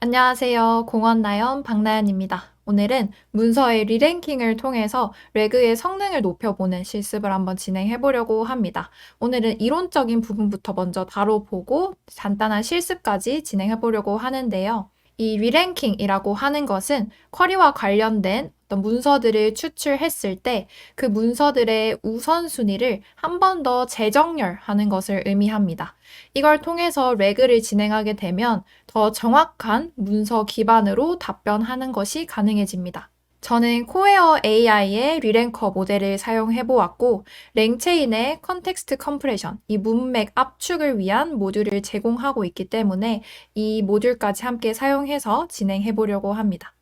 안녕하세요. 공원나연 박나연입니다. 오늘은 문서의 리랭킹을 통해서 레그의 성능을 높여보는 실습을 한번 진행해 보려고 합니다. 오늘은 이론적인 부분부터 먼저 다뤄보고 간단한 실습까지 진행해 보려고 하는데요. 이 리랭킹이라고 하는 것은 쿼리와 관련된 어떤 문서들을 추출했을 때 그 문서들의 우선순위를 한 번 더 재정렬하는 것을 의미합니다. 이걸 통해서 레그를 진행하게 되면 더 정확한 문서 기반으로 답변하는 것이 가능해집니다. 저는 코웨어 AI의 리랭커 모델을 사용해 보았고, 랭체인의 컨텍스트 컴프레션, 이 문맥 압축을 위한 모듈을 제공하고 있기 때문에 이 모듈까지 함께 사용해서 진행해 보려고 합니다.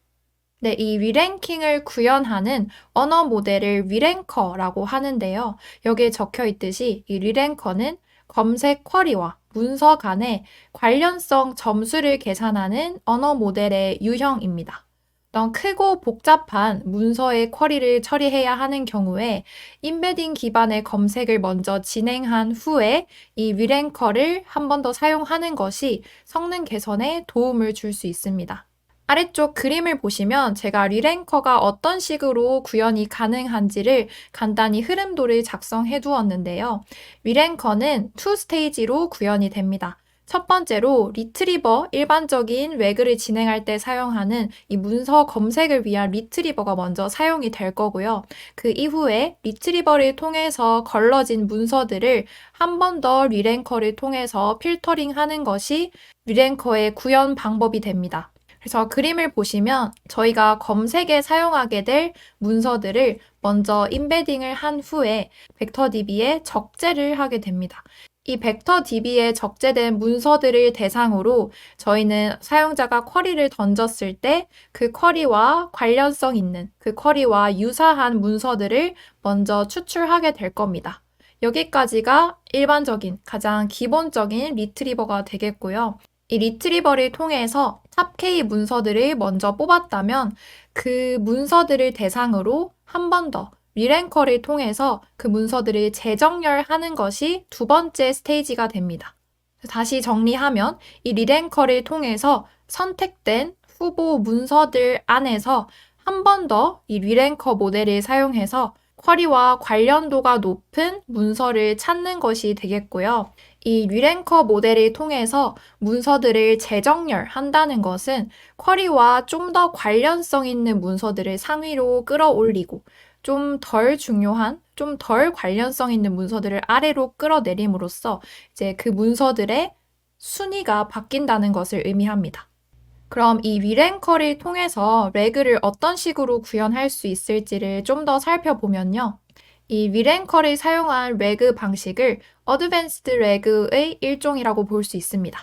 네, 이 리랭킹을 구현하는 언어 모델을 리랭커라고 하는데요. 여기에 적혀 있듯이 이 리랭커는 검색 쿼리와 문서 간의 관련성 점수를 계산하는 언어 모델의 유형입니다. 어떤 크고 복잡한 문서의 쿼리를 처리해야 하는 경우에 인베딩 기반의 검색을 먼저 진행한 후에 이 리랭커를 한 번 더 사용하는 것이 성능 개선에 도움을 줄 수 있습니다. 아래쪽 그림을 보시면 제가 리랭커가 어떤 식으로 구현이 가능한지를 간단히 흐름도를 작성해 두었는데요. 리랭커는 투 스테이지로 구현이 됩니다. 첫 번째로 리트리버 일반적인 외그를 진행할 때 사용하는 이 문서 검색을 위한 리트리버가 먼저 사용이 될 거고요. 그 이후에 리트리버를 통해서 걸러진 문서들을 한 번 더 리랭커를 통해서 필터링 하는 것이 리랭커의 구현 방법이 됩니다. 그래서 그림을 보시면 저희가 검색에 사용하게 될 문서들을 먼저 인베딩을 한 후에 벡터DB에 적재를 하게 됩니다. 이 벡터DB에 적재된 문서들을 대상으로 저희는 사용자가 쿼리를 던졌을 때 그 쿼리와 관련성 있는 그 쿼리와 유사한 문서들을 먼저 추출하게 될 겁니다. 여기까지가 일반적인 가장 기본적인 리트리버가 되겠고요. 이 리트리버를 통해서 탑K 문서들을 먼저 뽑았다면 그 문서들을 대상으로 한 번 더 리랭커를 통해서 그 문서들을 재정렬하는 것이 두 번째 스테이지가 됩니다. 다시 정리하면 이 리랭커를 통해서 선택된 후보 문서들 안에서 한 번 더 이 리랭커 모델을 사용해서 쿼리와 관련도가 높은 문서를 찾는 것이 되겠고요. 이 리랭커 모델을 통해서 문서들을 재정렬한다는 것은 쿼리와 좀 더 관련성 있는 문서들을 상위로 끌어올리고 좀 덜 중요한, 좀 덜 관련성 있는 문서들을 아래로 끌어내림으로써 이제 그 문서들의 순위가 바뀐다는 것을 의미합니다. 그럼 이 리랭커를 통해서 레그를 어떤 식으로 구현할 수 있을지를 좀 더 살펴보면요. 이 리랭커를 사용한 레그 방식을 어드밴스드 레그의 일종이라고 볼 수 있습니다.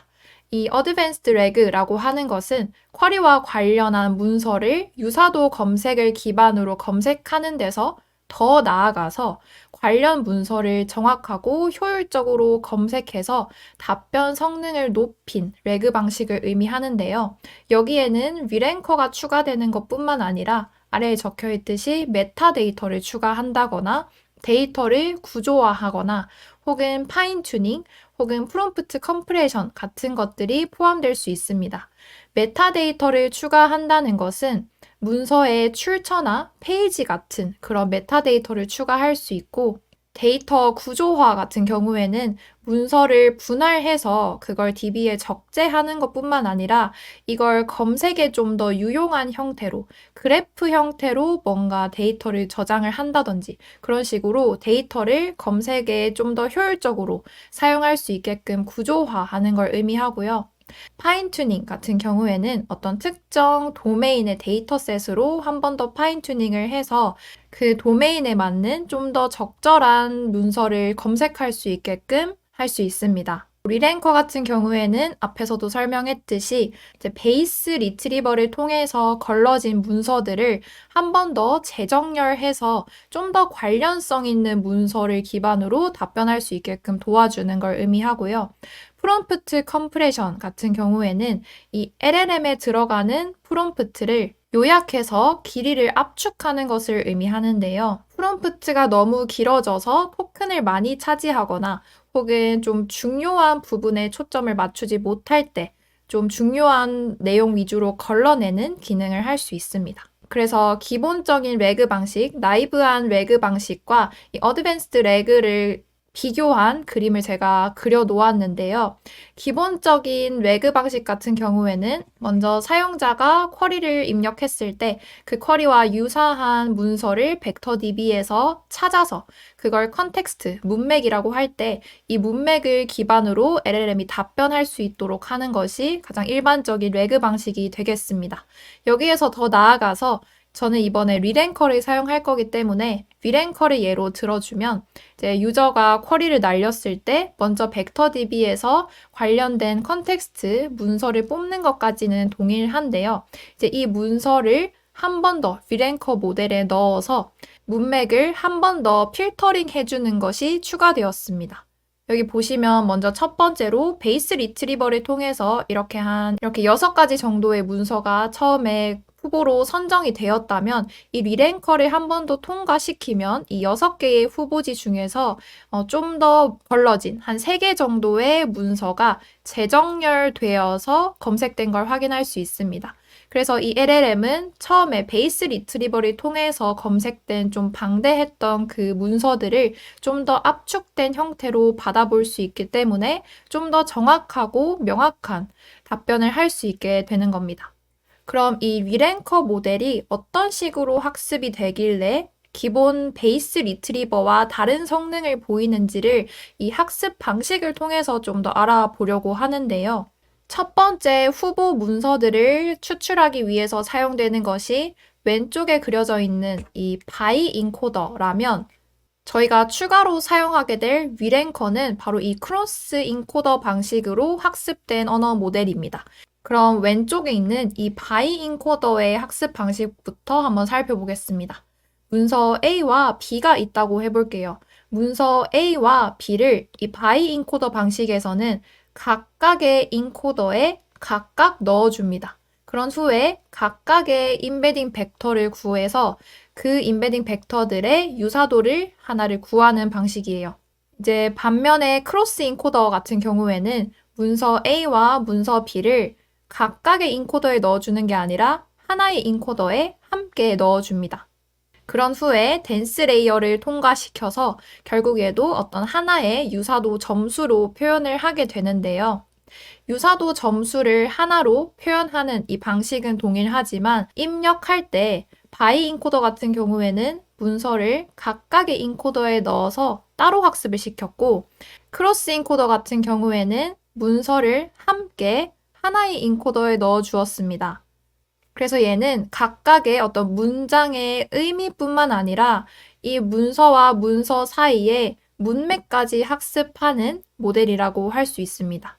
이 어드밴스드 레그라고 하는 것은 쿼리와 관련한 문서를 유사도 검색을 기반으로 검색하는 데서 더 나아가서 관련 문서를 정확하고 효율적으로 검색해서 답변 성능을 높인 레그 방식을 의미하는데요. 여기에는 위랭커가 추가되는 것 뿐만 아니라 아래에 적혀 있듯이 메타데이터를 추가한다거나 데이터를 구조화하거나 혹은 파인 튜닝 혹은 프롬프트 컴프레션 같은 것들이 포함될 수 있습니다. 메타데이터를 추가한다는 것은 문서의 출처나 페이지 같은 그런 메타데이터를 추가할 수 있고 데이터 구조화 같은 경우에는 문서를 분할해서 그걸 DB에 적재하는 것 뿐만 아니라 이걸 검색에 좀 더 유용한 형태로 그래프 형태로 뭔가 데이터를 저장을 한다든지 그런 식으로 데이터를 검색에 좀 더 효율적으로 사용할 수 있게끔 구조화하는 걸 의미하고요. 파인튜닝 같은 경우에는 어떤 특정 도메인의 데이터셋으로 한 번 더 파인튜닝을 해서 그 도메인에 맞는 좀 더 적절한 문서를 검색할 수 있게끔 할 수 있습니다. 리랭커 같은 경우에는 앞에서도 설명했듯이 베이스 리트리버를 통해서 걸러진 문서들을 한 번 더 재정렬해서 좀 더 관련성 있는 문서를 기반으로 답변할 수 있게끔 도와주는 걸 의미하고요. 프롬프트 컴프레션 같은 경우에는 이 LLM에 들어가는 프롬프트를 요약해서 길이를 압축하는 것을 의미하는데요. 프롬프트가 너무 길어져서 토큰을 많이 차지하거나 혹은 좀 중요한 부분에 초점을 맞추지 못할 때 좀 중요한 내용 위주로 걸러내는 기능을 할 수 있습니다. 그래서 기본적인 레그 방식, 나이브한 레그 방식과 이 어드밴스드 레그를 비교한 그림을 제가 그려 놓았는데요. 기본적인 레그 방식 같은 경우에는 먼저 사용자가 쿼리를 입력했을 때 그 쿼리와 유사한 문서를 벡터 DB에서 찾아서 그걸 컨텍스트, 문맥이라고 할 때 이 문맥을 기반으로 LLM이 답변할 수 있도록 하는 것이 가장 일반적인 레그 방식이 되겠습니다. 여기에서 더 나아가서 저는 이번에 리랭커를 사용할 거기 때문에 리랭커를 예로 들어주면 이제 유저가 쿼리를 날렸을 때 먼저 벡터 DB에서 관련된 컨텍스트 문서를 뽑는 것까지는 동일한데요. 이제 이 문서를 한 번 더 리랭커 모델에 넣어서 문맥을 한 번 더 필터링 해주는 것이 추가되었습니다. 여기 보시면 먼저 첫 번째로 베이스 리트리버를 통해서 이렇게 한 이렇게 여섯 가지 정도의 문서가 처음에 후보로 선정이 되었다면 이 리랭커를 한 번 더 통과시키면 이 여섯 개의 후보지 중에서 어, 좀 더 걸러진 한 세 개 정도의 문서가 재정렬되어서 검색된 걸 확인할 수 있습니다. 그래서 이 LLM은 처음에 베이스 리트리버를 통해서 검색된 좀 방대했던 그 문서들을 좀 더 압축된 형태로 받아볼 수 있기 때문에 좀 더 정확하고 명확한 답변을 할 수 있게 되는 겁니다. 그럼 이 위랭커 모델이 어떤 식으로 학습이 되길래 기본 베이스 리트리버와 다른 성능을 보이는지를 이 학습 방식을 통해서 좀 더 알아보려고 하는데요. 첫 번째 후보 문서들을 추출하기 위해서 사용되는 것이 왼쪽에 그려져 있는 이 바이 인코더라면 저희가 추가로 사용하게 될 위랭커는 바로 이 크로스 인코더 방식으로 학습된 언어 모델입니다. 그럼 왼쪽에 있는 이 바이 인코더의 학습 방식부터 한번 살펴보겠습니다. 문서 A와 B가 있다고 해볼게요. 문서 A와 B를 이 바이 인코더 방식에서는 각각의 인코더에 각각 넣어줍니다. 그런 후에 각각의 인베딩 벡터를 구해서 그 인베딩 벡터들의 유사도를 하나를 구하는 방식이에요. 이제 반면에 크로스 인코더 같은 경우에는 문서 A와 문서 B를 각각의 인코더에 넣어주는 게 아니라 하나의 인코더에 함께 넣어줍니다. 그런 후에 댄스 레이어를 통과시켜서 결국 에도 어떤 하나의 유사도 점수로 표현을 하게 되는데요. 유사도 점수를 하나로 표현하는 이 방식은 동일하지만 입력할 때 바이 인코더 같은 경우에는 문서를 각각의 인코더에 넣어서 따로 학습을 시켰고 크로스 인코더 같은 경우에는 문서를 함께 하나의 인코더에 넣어 주었습니다. 그래서 얘는 각각의 어떤 문장의 의미뿐만 아니라 이 문서와 문서 사이에 문맥까지 학습하는 모델이라고 할 수 있습니다.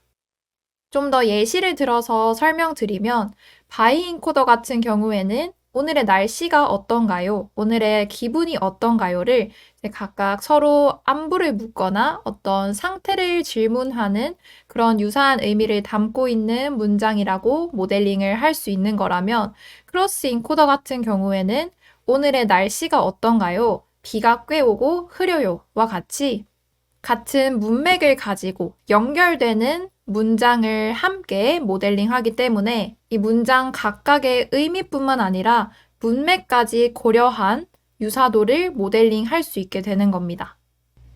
좀 더 예시를 들어서 설명드리면 바이 인코더 같은 경우에는 오늘의 날씨가 어떤가요? 오늘의 기분이 어떤가요?를 각각 서로 안부를 묻거나 어떤 상태를 질문하는 그런 유사한 의미를 담고 있는 문장이라고 모델링을 할 수 있는 거라면 크로스 인코더 같은 경우에는 오늘의 날씨가 어떤가요? 비가 꽤 오고 흐려요와 같이 같은 문맥을 가지고 연결되는 문장을 함께 모델링하기 때문에 이 문장 각각의 의미뿐만 아니라 문맥까지 고려한 유사도를 모델링 할 수 있게 되는 겁니다.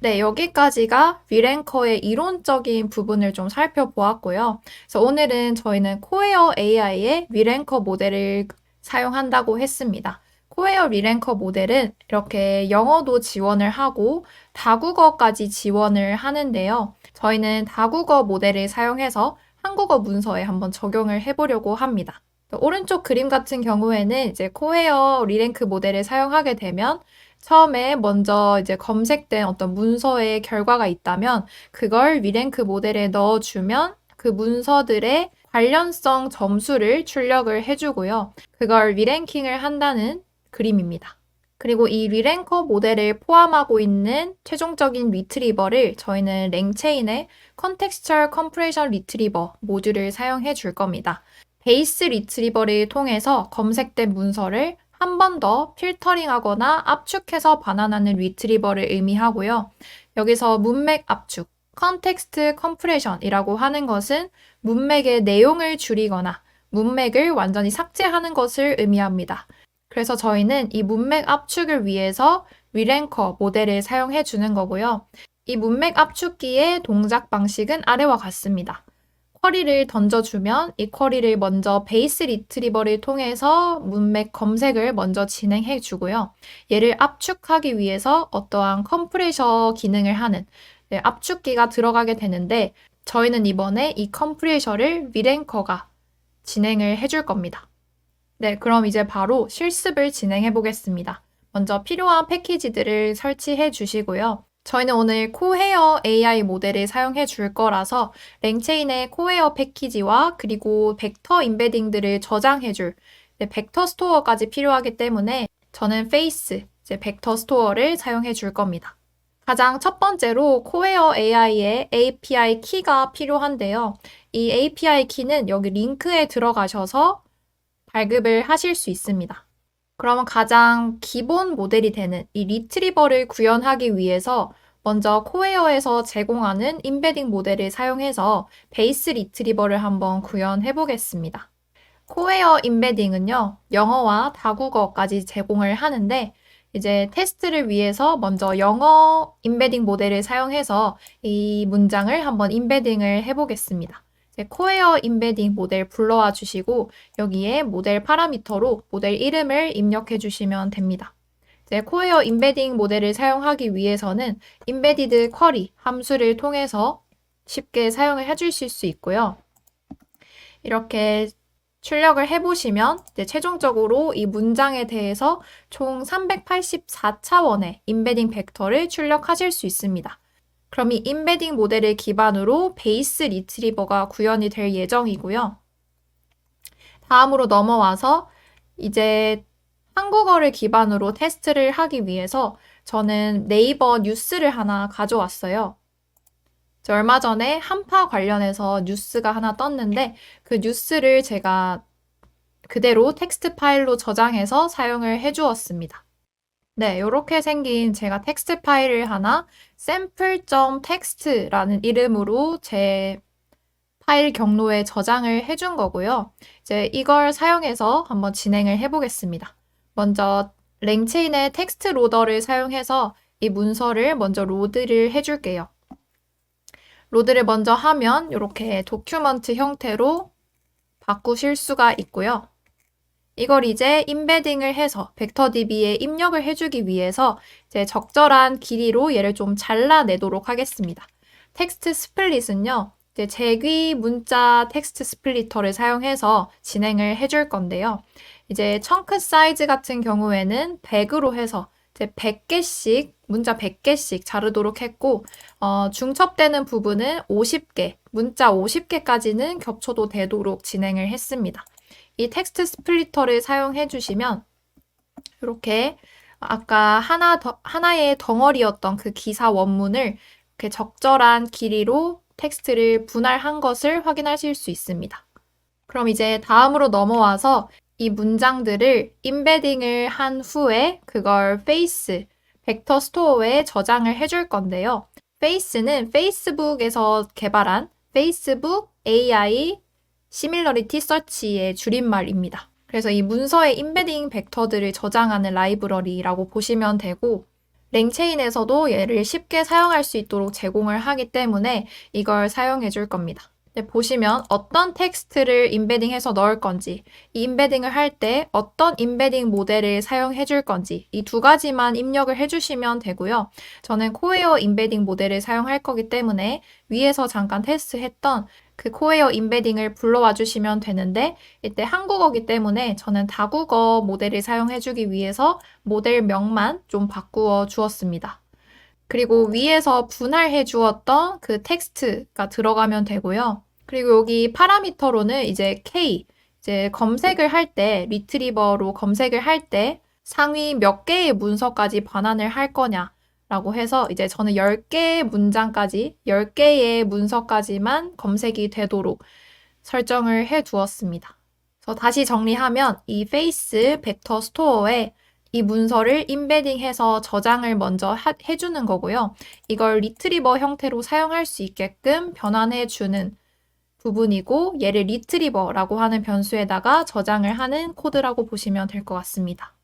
네, 여기까지가 위랭커의 이론적인 부분을 좀 살펴보았고요. 그래서 오늘은 저희는 코에어 AI의 위랭커 모델을 사용한다고 했습니다. 코에어 리랭커 모델은 이렇게 영어도 지원을 하고 다국어까지 지원을 하는데요. 저희는 다국어 모델을 사용해서 한국어 문서에 한번 적용을 해보려고 합니다. 오른쪽 그림 같은 경우에는 이제 코웨어 리랭크 모델을 사용하게 되면 처음에 먼저 이제 검색된 어떤 문서의 결과가 있다면 그걸 리랭크 모델에 넣어주면 그 문서들의 관련성 점수를 출력을 해주고요. 그걸 리랭킹을 한다는 그림입니다. 그리고 이 리랭커 모델을 포함하고 있는 최종적인 리트리버를 저희는 랭체인의 Contextual Compression Retriever 모듈을 사용해 줄 겁니다. 베이스 리트리버를 통해서 검색된 문서를 한 번 더 필터링하거나 압축해서 반환하는 리트리버를 의미하고요. 여기서 문맥 압축, 컨텍스트 컴프레션이라고 하는 것은 문맥의 내용을 줄이거나 문맥을 완전히 삭제하는 것을 의미합니다. 그래서 저희는 이 문맥 압축을 위해서 위랭커 모델을 사용해 주는 거고요. 이 문맥 압축기의 동작 방식은 아래와 같습니다. 쿼리를 던져주면 이 쿼리를 먼저 베이스 리트리버를 통해서 문맥 검색을 먼저 진행해 주고요. 얘를 압축하기 위해서 어떠한 컴프레셔 기능을 하는 네, 압축기가 들어가게 되는데 저희는 이번에 이 컴프레셔를 위랭커가 진행을 해줄 겁니다. 네, 그럼 이제 바로 실습을 진행해 보겠습니다. 먼저 필요한 패키지들을 설치해 주시고요. 저희는 오늘 코헤어 AI 모델을 사용해 줄 거라서 랭체인의 코헤어 패키지와 그리고 벡터 인베딩들을 저장해 줄 네, 벡터 스토어까지 필요하기 때문에 저는 페이스, 이제 벡터 스토어를 사용해 줄 겁니다. 가장 첫 번째로 코웨어 AI의 API 키가 필요한데요. 이 API 키는 여기 링크에 들어가셔서 발급을 하실 수 있습니다. 그러면 가장 기본 모델이 되는 이 리트리버를 구현하기 위해서 먼저 코웨어에서 제공하는 임베딩 모델을 사용해서 베이스 리트리버를 한번 구현해 보겠습니다. 코웨어 임베딩은요, 영어와 다국어까지 제공을 하는데, 이제 테스트를 위해서 먼저 영어 임베딩 모델을 사용해서 이 문장을 한번 임베딩을 해보겠습니다. 코웨어 임베딩 모델 불러와 주시고 여기에 모델 파라미터로 모델 이름을 입력해 주시면 됩니다. 코웨어 임베딩 모델을 사용하기 위해서는 임베디드 쿼리 함수를 통해서 쉽게 사용을 해 주실 수 있고요. 이렇게 출력을 해보시면 최종적으로 이 문장에 대해서 총 384차원의 임베딩 벡터를 출력하실 수 있습니다. 그럼 이 임베딩 모델을 기반으로 베이스 리트리버가 구현이 될 예정이고요. 다음으로 넘어와서 이제 한국어를 기반으로 테스트를 하기 위해서 저는 네이버 뉴스를 하나 가져왔어요. 얼마 전에 한파 관련해서 뉴스가 하나 떴는데 그 뉴스를 제가 그대로 텍스트 파일로 저장해서 사용을 해 주었습니다. 네, 이렇게 생긴 제가 텍스트 파일을 하나 sample.txt라는 이름으로 제 파일 경로에 저장을 해준 거고요. 이제 이걸 사용해서 한번 진행을 해 보겠습니다. 먼저 랭체인의 텍스트 로더를 사용해서 이 문서를 먼저 로드를 해 줄게요. 로드를 먼저 하면 이렇게 도큐먼트 형태로 바꾸실 수가 있고요. 이걸 이제 임베딩을 해서 벡터DB에 입력을 해주기 위해서 이제 적절한 길이로 얘를 좀 잘라내도록 하겠습니다. 텍스트 스플릿은요, 이제 제귀 문자 텍스트 스플리터를 사용해서 진행을 해줄 건데요. 이제 청크 사이즈 같은 경우에는 100으로 해서 이제 100개씩 문자 100개씩 자르도록 했고 어, 중첩되는 부분은 50개, 문자 50개까지는 겹쳐도 되도록 진행을 했습니다. 이 텍스트 스플리터를 사용해 주시면 이렇게 아까 하나 더, 하나의 덩어리였던 그 기사 원문을 이렇게 적절한 길이로 텍스트를 분할한 것을 확인하실 수 있습니다. 그럼 이제 다음으로 넘어와서 이 문장들을 임베딩을 한 후에 그걸 페이스, 벡터 스토어에 저장을 해줄 건데요. 페이스는 페이스북에서 개발한 페이스북 AI 시밀러리티 서치의 줄임말입니다. 그래서 이 문서의 임베딩 벡터들을 저장하는 라이브러리라고 보시면 되고 랭체인에서도 얘를 쉽게 사용할 수 있도록 제공을 하기 때문에 이걸 사용해 줄 겁니다. 네, 보시면 어떤 텍스트를 임베딩해서 넣을 건지, 이 임베딩을 할 때 어떤 임베딩 모델을 사용해 줄 건지 이 두 가지만 입력을 해 주시면 되고요. 저는 코웨어 임베딩 모델을 사용할 거기 때문에 위에서 잠깐 테스트했던 그 코웨어 임베딩을 불러와 주시면 되는데 이때 한국어기 때문에 저는 다국어 모델을 사용해 주기 위해서 모델명만 좀 바꾸어 주었습니다. 그리고 위에서 분할해 주었던 그 텍스트가 들어가면 되고요. 그리고 여기 파라미터로는 이제 K, 이제 검색을 할 때, 리트리버로 검색을 할 때 상위 몇 개의 문서까지 반환을 할 거냐 라고 해서 이제 저는 10개의 문장까지, 10개의 문서까지만 검색이 되도록 설정을 해 두었습니다. 그래서 다시 정리하면 이 페이스 벡터 스토어에 이 문서를 인베딩해서 저장을 먼저 하- 해주는 거고요. 이걸 리트리버 형태로 사용할 수 있게끔 변환해 주는 부분이고 얘를 리트리버라고 하는 변수에다가 저장을 하는 코드라고 보시면 될 것 같습니다.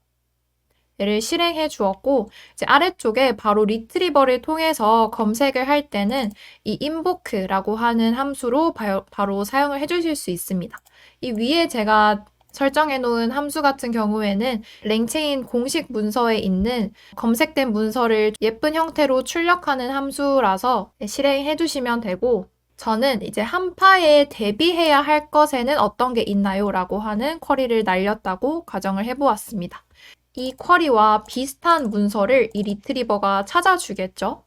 얘를 실행해 주었고 이제 아래쪽에 바로 리트리버를 통해서 검색을 할 때는 이 invoke라고 하는 함수로 바, 바로 사용을 해 주실 수 있습니다. 이 위에 제가 설정해 놓은 함수 같은 경우에는 랭체인 공식 문서에 있는 검색된 문서를 예쁜 형태로 출력하는 함수라서 실행해 주시면 되고 저는 이제 한파에 대비해야 할 것에는 어떤 게 있나요? 라고 하는 쿼리를 날렸다고 가정을 해보았습니다. 이 쿼리와 비슷한 문서를 이 리트리버가 찾아주겠죠?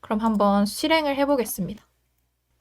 그럼 한번 실행을 해보겠습니다.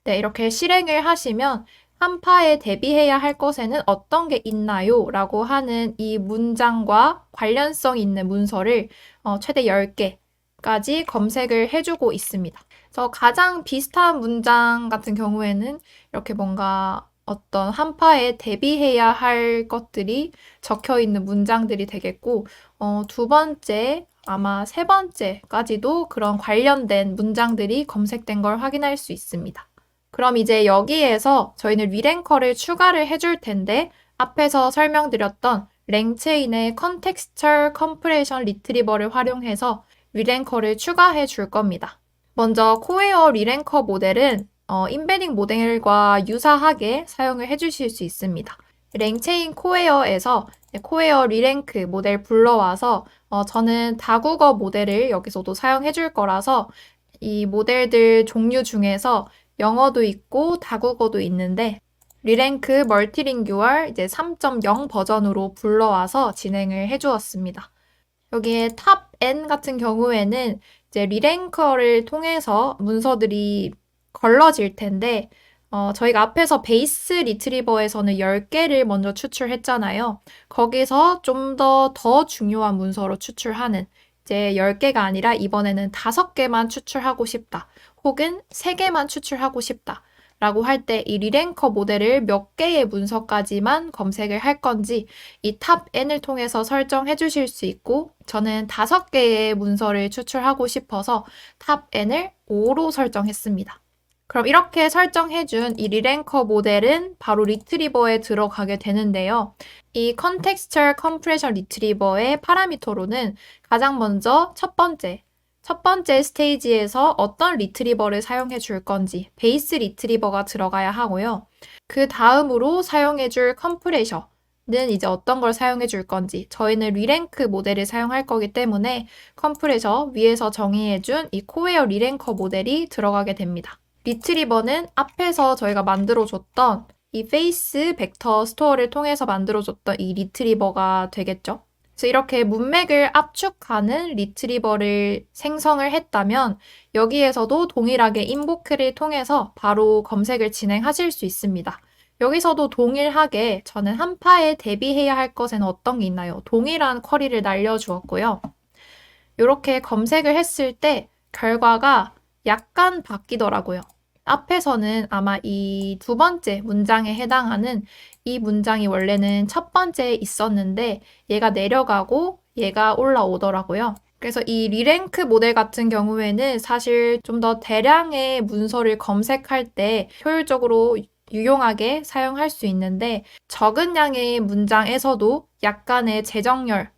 네, 이렇게 실행을 하시면 한파에 대비해야 할 것에는 어떤 게 있나요? 라고 하는 이 문장과 관련성 있는 문서를 어, 최대 10개까지 검색을 해주고 있습니다. 그래서 가장 비슷한 문장 같은 경우에는 이렇게 뭔가 어떤 한파에 대비해야 할 것들이 적혀 있는 문장들이 되겠고, 어, 두 번째, 아마 세 번째까지도 그런 관련된 문장들이 검색된 걸 확인할 수 있습니다. 그럼 이제 여기에서 저희는 리랭커를 추가를 해줄 텐데, 앞에서 설명드렸던 랭체인의 Contextual Compression Retriever를 활용해서 리랭커를 추가해 줄 겁니다. 먼저 코웨어 리랭커 모델은 어, 인베딩 모델과 유사하게 사용을 해주실 수 있습니다. 랭체인 코웨어에서 코웨어 리랭크 모델 불러와서 어, 저는 다국어 모델을 여기서도 사용해 줄 거라서 이 모델들 종류 중에서 영어도 있고 다국어도 있는데 리랭크 멀티링규얼 이제 3.0 버전으로 불러와서 진행을 해 주었습니다. 여기에 탑 N 같은 경우에는 이제 리랭커를 통해서 문서들이 걸러질 텐데 어, 저희가 앞에서 베이스 리트리버에서는 10개를 먼저 추출했잖아요. 거기서 좀더더 중요한 문서로 추출하는 이제 10개가 아니라 이번에는 5개만 추출하고 싶다. 혹은 3개만 추출하고 싶다. 라고 할 때 이 리랭커 모델을 몇 개의 문서까지만 검색을 할 건지 이 탑 N을 통해서 설정해 주실 수 있고 저는 다섯 개의 문서를 추출하고 싶어서 탑 N을 5로 설정했습니다. 그럼 이렇게 설정해준 이 리랭커 모델은 바로 리트리버에 들어가게 되는데요. 이 Contextual Compression Retriever의 파라미터로는 가장 먼저 첫 번째, 첫 번째 스테이지에서 어떤 리트리버를 사용해 줄 건지 베이스 리트리버가 들어가야 하고요. 그 다음으로 사용해 줄 컴프레셔 는 이제 어떤 걸 사용해 줄 건지 저희는 리랭크 모델을 사용할 거기 때문에 컴프레셔 위에서 정의해 준 이 코웨어 리랭커 모델이 들어가게 됩니다. 리트리버는 앞에서 저희가 만들어줬던 이 페이스 벡터 스토어를 통해서 만들어줬던 이 리트리버가 되겠죠. 그래서 이렇게 문맥을 압축하는 리트리버를 생성을 했다면 여기에서도 동일하게 인보크를 통해서 바로 검색을 진행하실 수 있습니다. 여기서도 동일하게 저는 한파에 대비해야 할 것에는 어떤 게 있나요? 동일한 쿼리를 날려주었고요. 이렇게 검색을 했을 때 결과가 약간 바뀌더라고요. 앞에서는 아마 이 두 번째 문장에 해당하는 이 문장이 원래는 첫 번째에 있었는데 얘가 내려가고 얘가 올라오더라고요. 그래서 이 리랭크 모델 같은 경우에는 사실 좀 더 대량의 문서를 검색할 때 효율적으로 유용하게 사용할 수 있는데 적은 양의 문장에서도 약간의 재정렬,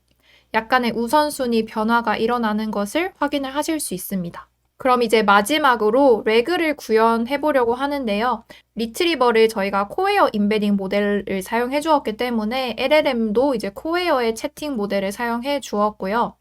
약간의 우선순위 변화가 일어나는 것을 확인을 하실 수 있습니다. 그럼 이제 마지막으로 레그를 구현해 보려고 하는데요. 리트리버를 저희가 코웨어 인베딩 모델을 사용해 주었기 때문에 LLM도 이제 코웨어의 채팅 모델을 사용해 주었고요.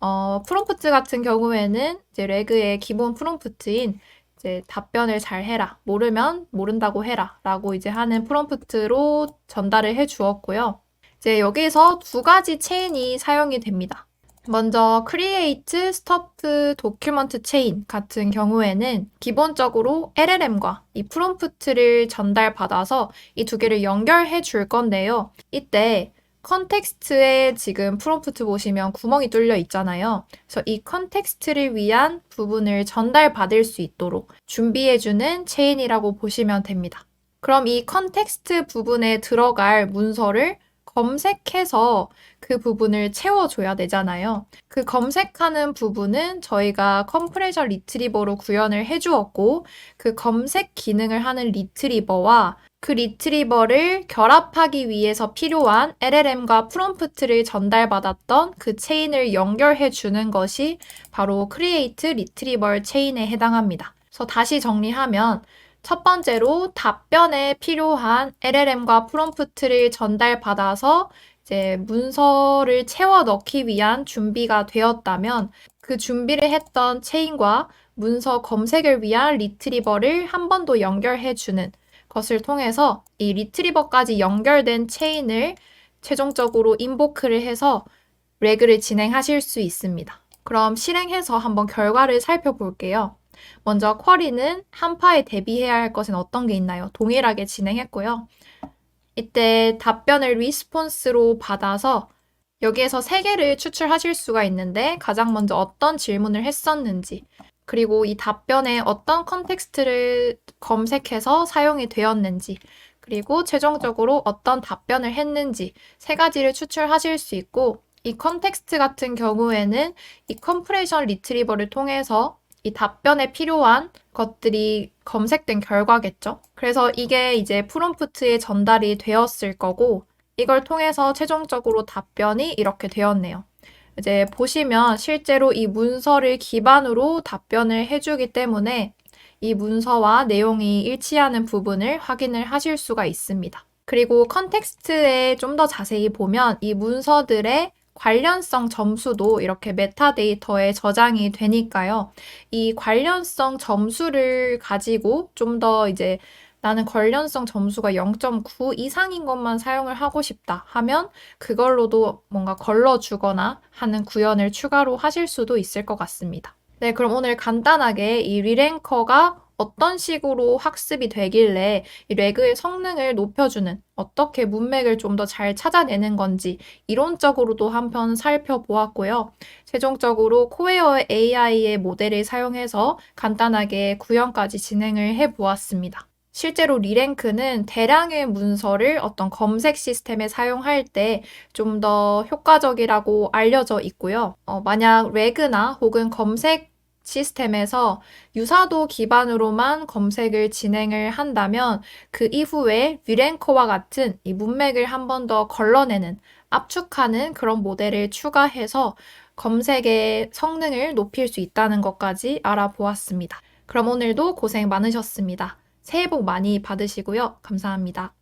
어, 프롬프트 같은 경우에는 이제 레그의 기본 프롬프트인 이제 답변을 잘 해라. 모르면 모른다고 해라. 라고 이제 하는 프롬프트로 전달을 해 주었고요. 이제 여기서 두 가지 체인이 사용이 됩니다. 먼저 create stop document chain 같은 경우에는 기본적으로 LLM과 이 프롬프트를 전달받아서 이 두 개를 연결해 줄 건데요. 이때 컨텍스트에 지금 프롬프트 보시면 구멍이 뚫려 있잖아요. 그래서 이 컨텍스트를 위한 부분을 전달받을 수 있도록 준비해주는 체인이라고 보시면 됩니다. 그럼 이 컨텍스트 부분에 들어갈 문서를 검색해서 그 부분을 채워줘야 되잖아요. 그 검색하는 부분은 저희가 컴프레셔 리트리버로 구현을 해주었고, 그 검색 기능을 하는 리트리버와 그 리트리버를 결합하기 위해서 필요한 LLM과 프롬프트를 전달받았던 그 체인을 연결해 주는 것이 바로 크리에이트 리트리버 체인에 해당합니다. 그래서 다시 정리하면 첫 번째로 답변에 필요한 LLM과 프롬프트를 전달받아서 이제 문서를 채워 넣기 위한 준비가 되었다면 그 준비를 했던 체인과 문서 검색을 위한 리트리버를 한 번 더 연결해 주는 것을 통해서 이 리트리버까지 연결된 체인을 최종적으로 인보크를 해서 레그를 진행하실 수 있습니다. 그럼 실행해서 한번 결과를 살펴볼게요. 먼저 쿼리는 한파에 대비해야 할 것은 어떤 게 있나요? 동일하게 진행했고요. 이때 답변을 리스폰스로 받아서 여기에서 세 개를 추출하실 수가 있는데 가장 먼저 어떤 질문을 했었는지 그리고 이 답변에 어떤 컨텍스트를 검색해서 사용이 되었는지 그리고 최종적으로 어떤 답변을 했는지 세 가지를 추출하실 수 있고 이 컨텍스트 같은 경우에는 이 컴프레션 리트리버를 통해서 이 답변에 필요한 것들이 검색된 결과겠죠. 그래서 이게 이제 프롬프트에 전달이 되었을 거고 이걸 통해서 최종적으로 답변이 이렇게 되었네요. 이제 보시면 실제로 이 문서를 기반으로 답변을 해주기 때문에 이 문서와 내용이 일치하는 부분을 확인을 하실 수가 있습니다. 그리고 컨텍스트에 좀 더 자세히 보면 이 문서들의 관련성 점수도 이렇게 메타데이터에 저장이 되니까요. 이 관련성 점수를 가지고 좀 더 이제 나는 관련성 점수가 0.9 이상인 것만 사용을 하고 싶다 하면 그걸로도 뭔가 걸러주거나 하는 구현을 추가로 하실 수도 있을 것 같습니다. 네, 그럼 오늘 간단하게 이 리랭커가 어떤 식으로 학습이 되길래 이 레그의 성능을 높여주는 어떻게 문맥을 좀 더 잘 찾아내는 건지 이론적으로도 한편 살펴보았고요. 최종적으로 코웨어 AI의 모델을 사용해서 간단하게 구현까지 진행을 해보았습니다. 실제로 리랭크는 대량의 문서를 어떤 검색 시스템에 사용할 때 좀 더 효과적이라고 알려져 있고요. 어, 만약 레그나 혹은 검색 시스템에서 유사도 기반으로만 검색을 진행을 한다면 그 이후에 위랭커와 같은 이 문맥을 한 번 더 걸러내는 압축하는 그런 모델을 추가해서 검색의 성능을 높일 수 있다는 것까지 알아보았습니다. 그럼 오늘도 고생 많으셨습니다. 새해 복 많이 받으시고요. 감사합니다.